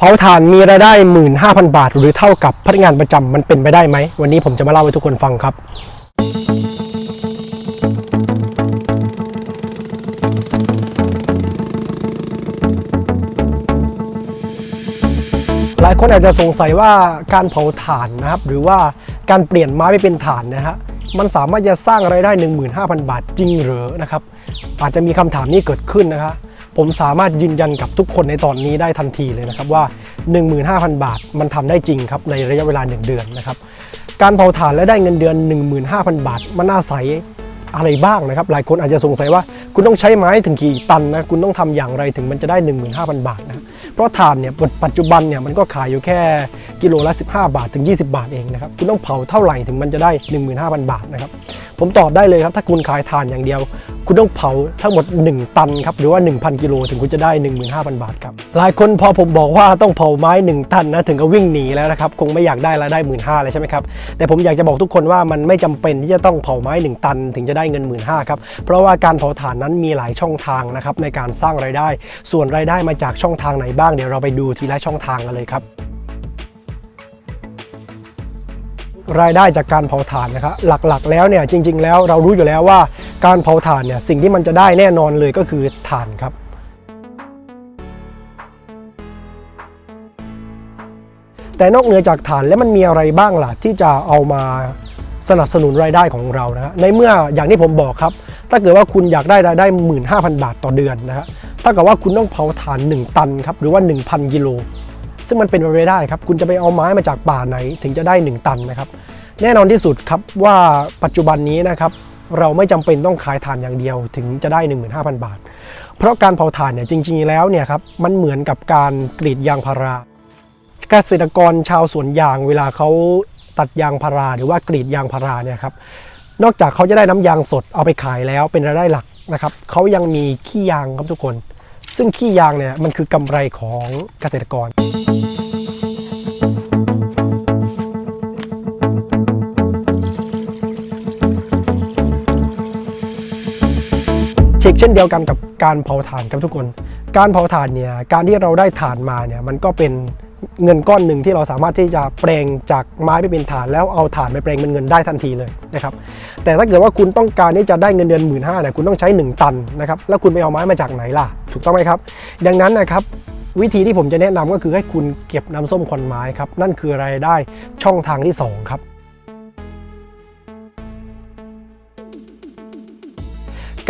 เผาถ่านมีรายได้ 15,000 บาท หรือเท่ากับพนักงานประจำมันเป็นไปได้ไหม วันนี้ผมจะมาเล่าให้ทุกคนฟังครับ หลายคนอาจจะสงสัยว่าการเผาถ่านนะครับ หรือว่าการเปลี่ยนไม้ไปเป็นถ่านนะฮะมันสามารถจะสร้างไรายได้ 15,000 บาทจริงหรือนะครับ อาจจะมีคำถามนี้เกิดขึ้นนะครับ ผมสามารถยืนยันกับทุกคนในตอนนี้ได้ทันทีเลยนะครับว่า 15,000 บาทมันทำได้จริงครับในระยะเวลา 1 เดือนนะครับการเผาถ่านและได้เงินเดือน 15,000 บาท มันอาศัยอะไรบ้างนะครับ หลายคนอาจจะสงสัยว่าคุณต้องใช้ไม้ถึงกี่ตันนะคุณต้องทำอย่างไรถึงมันจะได้ 15,000 บาทนะเพราะถ่านเนี่ยปัจจุบันเนี่ยมันก็ขายอยู่แค่ กิโลละ 15 บาทถึง 20 บาทเองนะครับคุณต้องเผาเท่าไหร่ถึงมันจะได้ 15,000 บาทนะครับผมตอบได้เลยครับถ้าคุณขายถ่านอย่างเดียว คุณต้องเผาทั้งหมด 1 ตันครับหรือว่า 1,000 กิโลถึงคุณจะได้ 15,000 บาทครับหลายคนพอผมบอกว่าต้องเผาไม้ 1 ตันนะถึงก็วิ่งหนีแล้วนะครับคงไม่อยากได้รายได้หมื่นห้าเลยใช่ไหมครับแต่ผมอยากจะบอกทุกคนว่ามันไม่จำเป็นที่จะต้องเผาไม้ 1 ตัน ถึงจะได้เงินหมื่นห้าครับเพราะว่าการเผาถ่านนั้นมีหลายช่องทางนะครับในการสร้างรายได้ ส่วนรายได้มาจากช่องทางไหนบ้างเดี๋ยวเราไปดูทีละช่องทางกันเลยครับ รายได้จากการเผาถ่านนะครับหลักๆ แล้วเนี่ยจริง ๆ แล้วเรารู้อยู่แล้วว่าการเผาถ่านเนี่ยสิ่งที่มันจะได้แน่นอนเลยก็คือถ่านครับแต่นอกเหนือจากฐานแล้วมันมีอะไรบ้างล่ะที่จะเอามาสนับสนุนรายได้ของเรานะฮะในเมื่ออย่างที่ผมบอกครับ ถ้าเกิดว่าคุณอยากได้รายได้ 15,000 บาทต่อเดือนนะฮะถ้าเกับว่าคุณต้องเผาถ่าน 1 ตันครับหรือว่า 1,000 กิโล ซึ่งมันเป็นไปไม่ได้ครับ คุณจะไปเอาไม้มาจากป่าไหนถึงจะได้ 1 ตันนะครับ แน่นอนที่สุดครับว่าปัจจุบันนี้นะครับเราไม่จำเป็นต้องขายถ่านอย่างเดียวถึงจะได้ 15,000 บาท เพราะการเผาถ่านเนี่ยจริง ๆ แล้วเนี่ยครับมันเหมือนกับการกรีดยางพาราเกษตรกรชาวสวนยางเวลาเขาตัดยางพาราหรือว่ากรีดยางพาราเนี่ยครับนอกจากเขาจะได้น้ำยางสดเอาไปขายแล้วเป็นรายได้หลักนะครับเขายังมีขี้ยางครับทุกคน ซึ่งขี้ยางเนี่ยมันคือกำไรของเกษตรกร เช่นเดียวกันกับการเผาถ่านครับทุกคน การเผาถ่านเนี่ยการที่เราได้ถ่านมาเนี่ยมันก็เป็นเงินก้อนหนึ่งที่เราสามารถที่จะแปลงจากไม้ไปเป็นถ่านแล้วเอาถ่านไปแปลงเป็นเงินได้ทันทีเลยนะครับแต่ถ้าเกิดว่าคุณต้องการที่จะได้เงินเดือนหมื่นห้าเนี่ยคุณต้องใช้ 1 ตันนะครับแล้วคุณไปเอาไม้มาจากไหนล่ะ ถูกต้องไหมครับ ดังนั้นนะครับวิธีที่ผมจะแนะนำก็คือให้คุณเก็บน้ำส้มควันไม้ครับนั่นคือรายได้ช่องทางที่สองครับ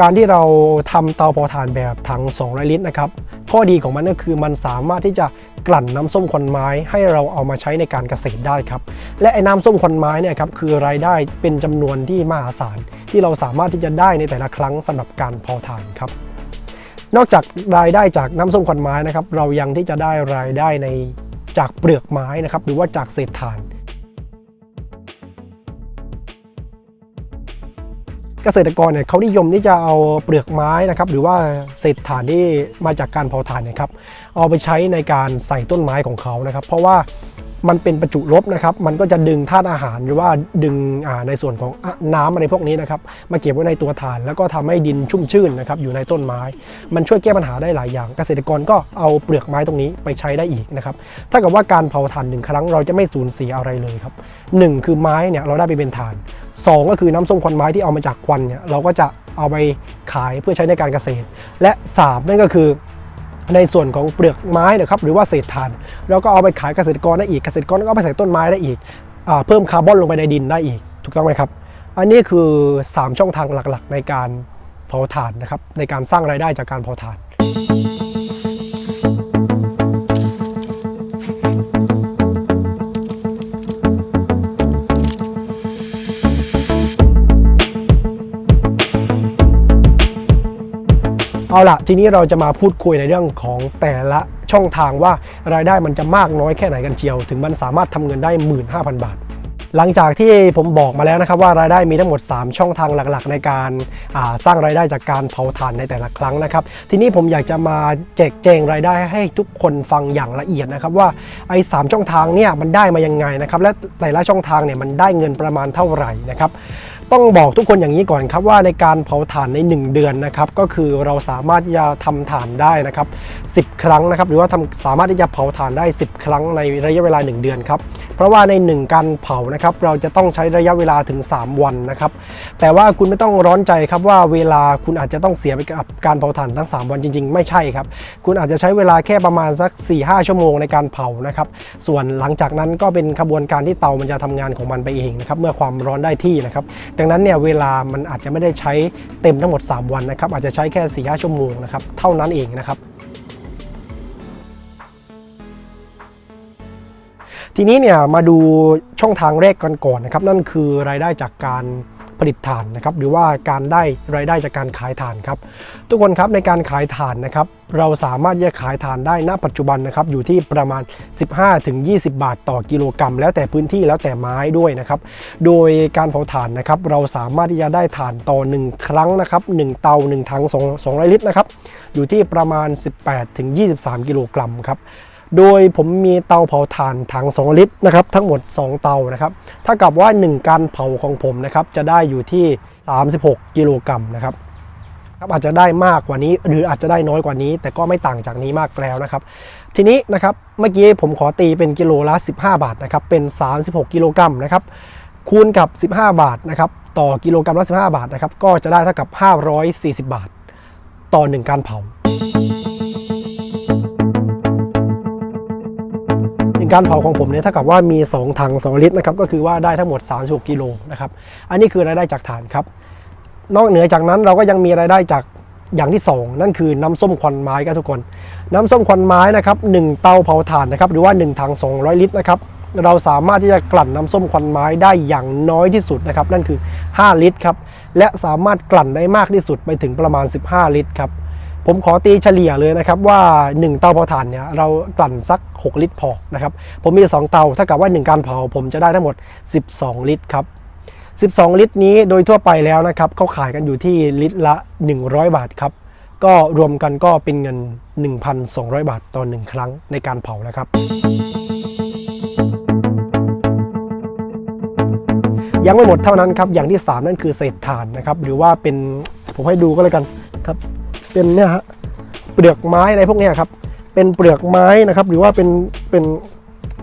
การที่เราทำเตาเผาถ่านแบบถัง 200 ลิตรนะครับข้อดีของมันก็คือมันสามารถที่จะกลั่นน้ำส้มควันไม้ให้เราเอามาใช้ในการเกษตรได้ครับ และไอ้น้ำส้มควันไม้เนี่ยครับคือรายได้เป็นจำนวนที่มหาศาล ที่เราสามารถที่จะได้ในแต่ละครั้งสำหรับการเผาถ่านครับ นอกจากรายได้จากน้ำส้มควันไม้นะครับ เรายังที่จะได้รายได้ในจากเปลือกไม้นะครับหรือว่าจากเศษถ่าน เกษตรกรเนี่ยเขานิยมที่จะเอาเปลือกไม้นะครับหรือว่าเศษถ่านที่มาจากการเผาถ่านเนี่ยครับเอาไปใช้ในการใส่ต้นไม้ของเขานะครับ เพราะว่า มันเป็นประจุลบนะครับ มันก็จะดึงธาตุอาหารหรือว่าดึงในส่วนของน้ำอะไรพวกนี้นะครับ มาเก็บไว้ในตัวถ่าน แล้วก็ทำให้ดินชุ่มชื่นนะครับอยู่ในต้นไม้ มันช่วยแก้ปัญหาได้หลายอย่าง เกษตรกรก็เอาเปลือกไม้ตรงนี้ไปใช้ได้อีกนะครับ ถ้ากับว่าการเผาถ่านหนึ่งครั้งเราจะไม่สูญเสียอะไรเลยครับหนึ่งคือไม้เนี่ยเราได้ไปเป็นถ่านสองก็คือน้ำส้มควันไม้ที่เอามาจากควันเนี่ยเราก็จะเอาไปขายเพื่อใช้ในการเกษตร และสามนั่นก็คือ ในส่วนของเปลือกไม้นะครับหรือว่าเศษถ่านเราก็เอาไปขายเกษตรกรได้อีกเกษตรกรก็เอาไปใส่ต้นไม้ได้อีกอเพิ่มคาร์บอนลงไปในดินได้อีก ถูกต้องไหมครับ อันนี้คือ 3 ช่องทางหลักๆ ในการเผาถ่านนะครับในการสร้างรายได้จากการเผาถ่าน เอาล่ะทีนี้เราจะมาพูดคุยในเรื่องของแต่ละช่องทางว่ารายได้มันจะมากน้อยแค่ไหนกันเชียว ถึงมันสามารถทำเงินได้ 15,000 บาท หลังจากที่ผมบอกมาแล้วนะครับว่ารายได้มีทั้งหมด 3 ช่องทางหลักๆ ในการาสร้างรายได้จากการเผาถ่านในแต่ละครั้งนะครับ ทีนี้ผมอยากจะมาแจกแจงรายได้ให้ทุกคนฟังอย่างละเอียดนะครับว่าไอ้สามช่องทางเนี่ยมันได้มายังไงนะครับและแต่ละช่องทางเนี่ยมันได้เงินประมาณเท่าไหร่นะครับ ต้องบอกทุกคนอย่างนี้ก่อนครับว่าในการเผาถ่านใน 1 เดือนนะครับก็คือเราสามารถที่จะทำถ่านได้นะครับ10 ครั้งนะครับหรือว่าทำสามารถที่จะเผาถ่านได้ 10 ครั้งในระยะเวลา 1 เดือนครับเพราะว่าใน 1 การเผานะครับเราจะต้องใช้ระยะเวลาถึง 3 วันนะครับแต่ว่าคุณไม่ต้องร้อนใจครับว่าเวลาคุณอาจจะต้องเสียไปกับการเผาถ่านทั้ง 3 วันจริง ๆ ไม่ใช่ครับคุณอาจจะใช้เวลาแค่ประมาณสัก 4-5 ชั่วโมงในการเผานะครับส่วนหลังจากนั้นก็เป็นขบวนการที่เตามันจะทำงานของมันไปเองนะครับเมื่อความร้อนได้ที่นะครับดังนั้นเนี่ยเวลามันอาจจะไม่ได้ใช้เต็มทั้งหมด 3 วันนะครับ อาจจะใช้แค่4ี่ห้าชั่วโมงนะครับ เท่านั้นเองนะครับทีนี้เนี่ยมาดูช่องทางแรกกันก่อนนะครับ นั่นคือรายได้จากการ ผลิตถ่านนะครับหรือว่าการได้รายได้จากการขายถ่านครับทุกคนครับในการขายถ่านนะครับเราสามารถที่จะขายถ่านได้ณปัจจุบันนะครับอยู่ที่ประมาณ 15-20 บาทต่อกิโลกรัม แล้วแต่พื้นที่แล้วแต่ไม้ด้วยนะครับโดยการเผาถ่านนะครับเราสามารถที่จะได้ถ่านต่อ 1 ครั้งนะครับ1เตา 1ถัง2 200 ลิตรนะครับอยู่ที่ประมาณ 18-23 กิโลกรัมครับ โดยผมมีเตาเผาถ่านถัง 2 ลิตรนะครับทั้งหมด 2 เตานะครับถ้ากับว่า 1 การเผาของผมนะครับจะได้อยู่ที่ 36 กิโลกรัมนะครับครับอาจจะได้มากกว่านี้หรืออาจจะได้น้อยกว่านี้ แต่ก็ไม่ต่างจากนี้มากแล้วนะครับ ทีนี้นะครับเมื่อกี้ผมขอตีเป็นกิโลละ 15 บาทนะครับเป็น 36 กิโลกรัมนะครับคูณกับ 15 บาทนะครับต่อกิโลกรัมละ 15 บาทนะครับก็จะได้เท่ากับ 540 บาท ต่อ 1 การเผา การเผาของผมเนี่ยเท่ากับว่ามี 2 ถัง 2 ลิตรนะครับก็คือว่าได้ทั้งหมด 36กิโลนะครับอันนี้คือรายได้จากฐานครับ นอกเหนือจากนั้นเราก็ยังมีรายได้จากอย่างที่ 2 นั่นคือน้ำส้มควันไม้ครับทุกคน น้ำส้มควันไม้นะครับหนึ่งเตาเผาถ่านนะครับหรือว่า 1 ถัง 200 ลิตรนะครับเราสามารถที่จะกลั่นน้ำส้มควันไม้ได้อย่างน้อยที่สุดนะครับนั่นคือ 5 ลิตรครับและสามารถกลั่นได้มากที่สุดไปถึงประมาณ 15 ลิตรครับ ผมขอตีเฉลี่ยเลยนะครับว่า 1 เตาเผาถ่านเนี่ยเรากลั่นสัก 6 ลิตรพอนะครับผมมี 2 เตาถ้ากับว่า 1 การเผาผมจะได้ทั้งหมด 12 ลิตรครับ12 ลิตรนี้โดยทั่วไปแล้วนะครับเขาขายกันอยู่ที่ลิตรละ 100 บาทครับก็รวมกันก็เป็นเงิน 1,200 บาทต่อ1ครั้งในการเผานะครับยังไม่หมดเท่านั้นครับอย่างที่ 3 นั่นคือเศษถ่านนะครับหรือว่าเป็นผมให้ดูก็แล้วกันครับ เป็นเนี่ยฮะเปลือกไม้อะไรพวกนี้ครับเป็นเปลือกไม้นะครับ หรือว่าเป็นเป็น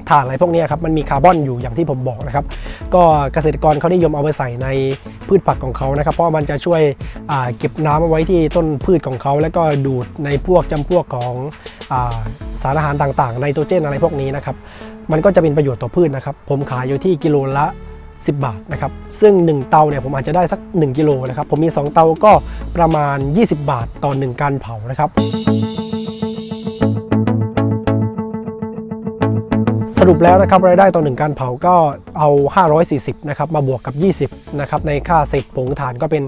ถ่านอะไรพวกนี้ครับมันมีคาร์บอนอยู่อย่างที่ผมบอกนะครับ ก็เกษตรกรเขานิยมเอาไปใส่ในพืชผักของเขานะครับ เพราะมันจะช่วยเก็บน้ำเอาไว้ที่ต้นพืชของเขา แล้วก็ดูดในพวกจำพวกของอาสารอาหารต่างๆไนโตรเจนอะไรพวกนี้นะครับ มันก็จะเป็นประโยชน์ต่อพืชนะครับ ผมขายอยู่ที่กิโลละ 10 บาทนะครับซึ่ง 1 เตาเนี่ยผมอาจจะได้สัก 1 กิโลนะครับผมมี 2 เตาก็ประมาณ 20 บาทต่อ 1 การเผานะครับสรุปแล้วนะครับรายได้ต่อหนึ่งการเผาก็เอา 540นะครับมาบวกกับ 20นะครับในค่าเศษผงถ่านก็เป็น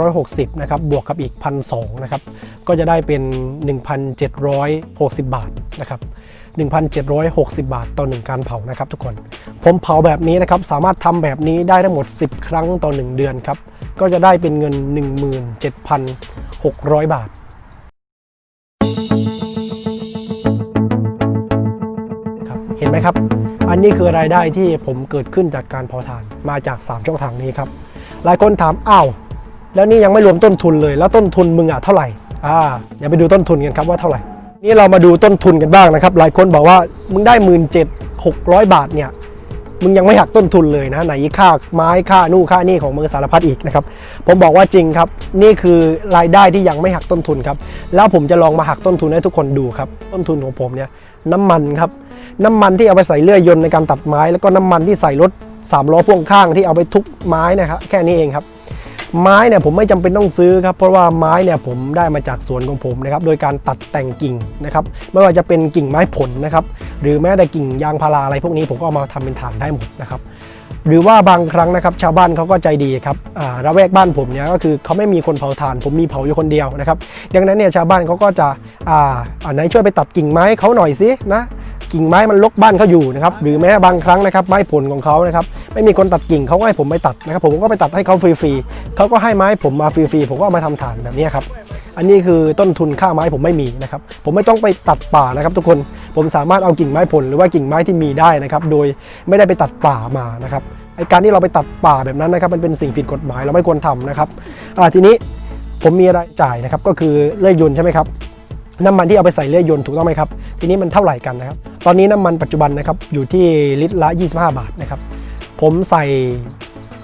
560นะครับบวกกับอีก 1,200นะครับก็จะได้เป็น 1,760 บาทนะครับ 1,760 บาทต่อหนึ่งการเผานะครับทุกคน ผมเผาแบบนี้นะครับ สามารถทำแบบนี้ได้ทั้งหมด 10 ครั้งต่อ 1 เดือนครับ ก็จะได้เป็นเงิน 17,600 บาทครับเห็นไหมครับ อันนี้คือรายได้ที่ผมเกิดขึ้นจากการเผาถ่านมาจาก 3 ช่องทางนี้ครับ หลายคนถามอ้าวแล้วนี่ยังไม่รวมต้นทุนเลย แล้วต้นทุนมึงอะเท่าไหร่อ่าเดี๋ยวไปดูต้นทุนกันครับว่าเท่าไหร่ นี่เรามาดูต้นทุนกันบ้างนะครับ หลายคนบอกว่ามึงได้หมื่นเจ็ดหกร้อยบาทเนี่ย มึงยังไม่หักต้นทุนเลยนะ ไหนค่าไม้ค่านู่นค่านี่ของมือสารพัดอีกนะครับ ผมบอกว่าจริงครับ นี่คือรายได้ที่ยังไม่หักต้นทุนครับ แล้วผมจะลองมาหักต้นทุนให้ทุกคนดูครับ ต้นทุนของผมเนี่ยน้ำมันครับ น้ำมันที่เอาไปใส่เลื่อยยนต์ในการตัดไม้ แล้วก็น้ำมันที่ใส่รถสามล้อพ่วงข้างที่เอาไปทุบไม้นะครับแค่นี้เองครับ ไม้เนี่ยผมไม่จำเป็นต้องซื้อครับเพราะว่าไม้เนี่ยผมได้มาจากสวนของผมนะครับโดยการตัดแต่งกิ่งนะครับไม่ว่าจะเป็นกิ่งไม้ผลนะครับหรือแม้แต่กิ่งยางพาราอะไรพวกนี้ผมก็เอามาทำเป็นฐานได้หมดนะครับหรือว่าบางครั้งนะครับชาวบ้านเขาก็ใจดีครับระแวกบ้านผมเนี่ยก็คือเขาไม่มีคนเผาถ่าน ผมมีเผาอยู่คนเดียวนะครับดังนั้นเนี่ยชาวบ้านเขาก็จะอ่านไหนช่วยไปตัดกิ่งไม้เขาหน่อยสินะ กิ่งไม้มันลกบ้านเขาอยู่นะครับหรือแม้บางครั้งนะครับไม้ผลของเขานะครับไม่มีคนตัดกิ่งเขาก็ให้ผมไปตัดนะครับผมก็ไปตัดให้เขาฟรีๆเขาก็ให้ไม้ผมมาฟรีๆผมก็เอามาทำฐานแบบนี้ครับอันนี้คือต้นทุนค่าไม้ผมไม่มีนะครับผมไม่ต้องไปตัดป่านะครับ ทุกคนผมสามารถเอากิ่งไม้ผลหรือว่ากิ่งไม้ที่มีได้นะครับโดยไม่ได้ไปตัดป่ามานะครับไอการที่เราไปตัดป่าแบบนั้นนะครับมันเป็นสิ่งผิดกฎหมายเราไม่ควรทำนะครับทีนี้ผมมีรายจ่ายนะครับก็คือเลื่อยยนต์ใช่ไหมครับน้ำมันที่เอาไปใส่เลื่อยยนต์ถูกต้องไหมครับ ทีนี้มันเท่าไหร่กันนะครับ ตอนนี้น้ำมันปัจจุบันนะครับอยู่ที่ลิตรละ 25 บาทนะครับ ผมใส่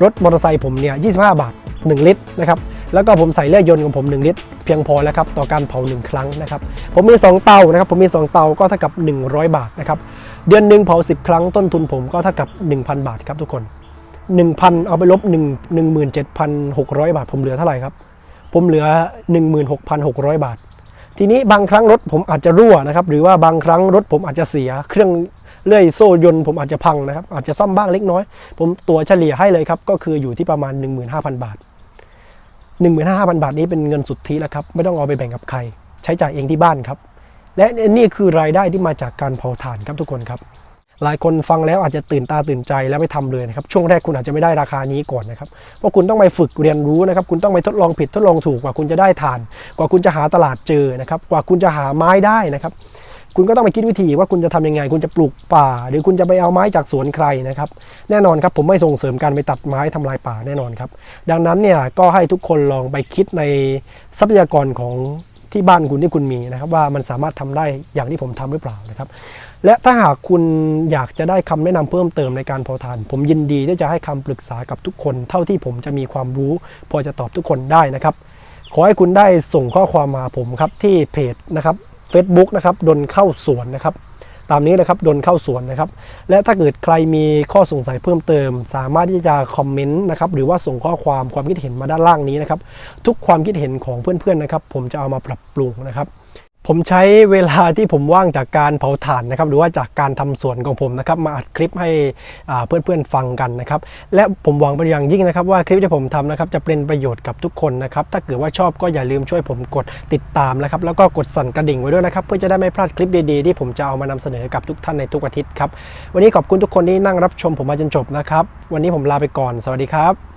รถมอเตอร์ไซค์ผมเนี่ย 25 บาท 1 ลิตรนะครับ แล้วก็ผมใส่เลื่อยยนต์ของผม 1 ลิตร เพียงพอแล้วครับต่อการเผา 1 ครั้งนะครับ ผมมี 2 เตานะครับ ผมมี 2 เตาก็เท่ากับ 100 บาทนะครับ เดือนหนึ่งเผา 10 ครั้งต้นทุนผมก็เท่ากับ 1,000 บาทครับทุกคน 1,000 เอาไปลบ 1 17,600 บาท ผมเหลือเท่าไหร่ครับ ผมเหลือ 16,600 บาท ทีนี้บางครั้งรถผมอาจจะรั่วนะครับ หรือว่าบางครั้งรถผมอาจจะเสีย เครื่องเลื่อยโซ่ยนต์ผมอาจจะพังนะครับ อาจจะซ่อมบ้างเล็กน้อย ผมตัวเฉลี่ยให้เลยครับ ก็คืออยู่ที่ประมาณ 15,000 บาท 15,000 บาทนี้เป็นเงินสุทธิแล้วครับ ไม่ต้องเอาไปแบ่งกับใคร ใช้จ่ายเองที่บ้านครับ และนี่คือรายได้ที่มาจากการเผาถ่านครับทุกคนครับ หลายคนฟังแล้วอาจจะตื่นตาตื่นใจแล้วไม่ทำเลยนะครับ ช่วงแรกคุณอาจจะไม่ได้ราคานี้ก่อนนะครับ เพราะคุณต้องไปฝึกเรียนรู้นะครับ คุณต้องไปทดลองผิดทดลองถูกกว่าคุณจะได้ทาน กว่าคุณจะหาตลาดเจอนะครับ กว่าคุณจะหาไม้ได้นะครับ คุณก็ต้องไปคิดวิธีว่าคุณจะทำยังไง คุณจะปลูกป่า หรือคุณจะไปเอาไม้จากสวนใครนะครับ แน่นอนครับผมไม่ส่งเสริมการไปตัดไม้ทำลายป่าแน่นอนครับ ดังนั้นเนี่ยก็ให้ทุกคนลองไปคิดในทรัพยากรของ ที่บ้านคุณที่คุณมีนะครับ ว่ามันสามารถทำได้อย่างที่ผมทำหรือเปล่านะครับ และถ้าหากคุณอยากจะได้คำแนะนำเพิ่มเติมในการพอทาน ผมยินดีที่จะให้คำปรึกษากับทุกคน เท่าที่ผมจะมีความรู้ พอจะตอบทุกคนได้นะครับ ขอให้คุณได้ส่งข้อความมาผมครับที่เพจนะครับ Facebook นะครับดนเข้าสวนนะครับ ตามนี้นะครับดนเข้าสวนนะครับ และถ้าเกิดใครมีข้อสงสัยเพิ่มเติม สามารถที่จะคอมเมนต์นะครับหรือว่าส่งข้อความความคิดเห็นมาด้านล่างนี้นะครับ ทุกความคิดเห็นของเพื่อนๆนะครับ ผมจะเอามาปรับปรุงนะครับ ผมใช้เวลาที่ผมว่างจากการเผาถ่านนะครับหรือว่าจากการทำสวนของผมนะครับมาอัดคลิปให้อ่าเพื่อนๆฟังกันนะครับและผมหวังเป็นอย่างยิ่งนะครับว่าคลิปที่ผมทำนะครับจะเป็นประโยชน์กับทุกคนนะครับถ้าเกิดว่าชอบก็อย่าลืมช่วยผมกดติดตามนะครับแล้วก็กดสั่นกระดิ่งไว้ด้วยนะครับเพื่อจะได้ไม่พลาดคลิปดีๆที่ผมจะเอามานำเสนอกับทุกท่านในทุกอาทิตย์ครับวันนี้ขอบคุณทุกคนที่นั่งรับชมผมมาจนจบนะครับวันนี้ผมลาไปก่อน สวัสดีครับ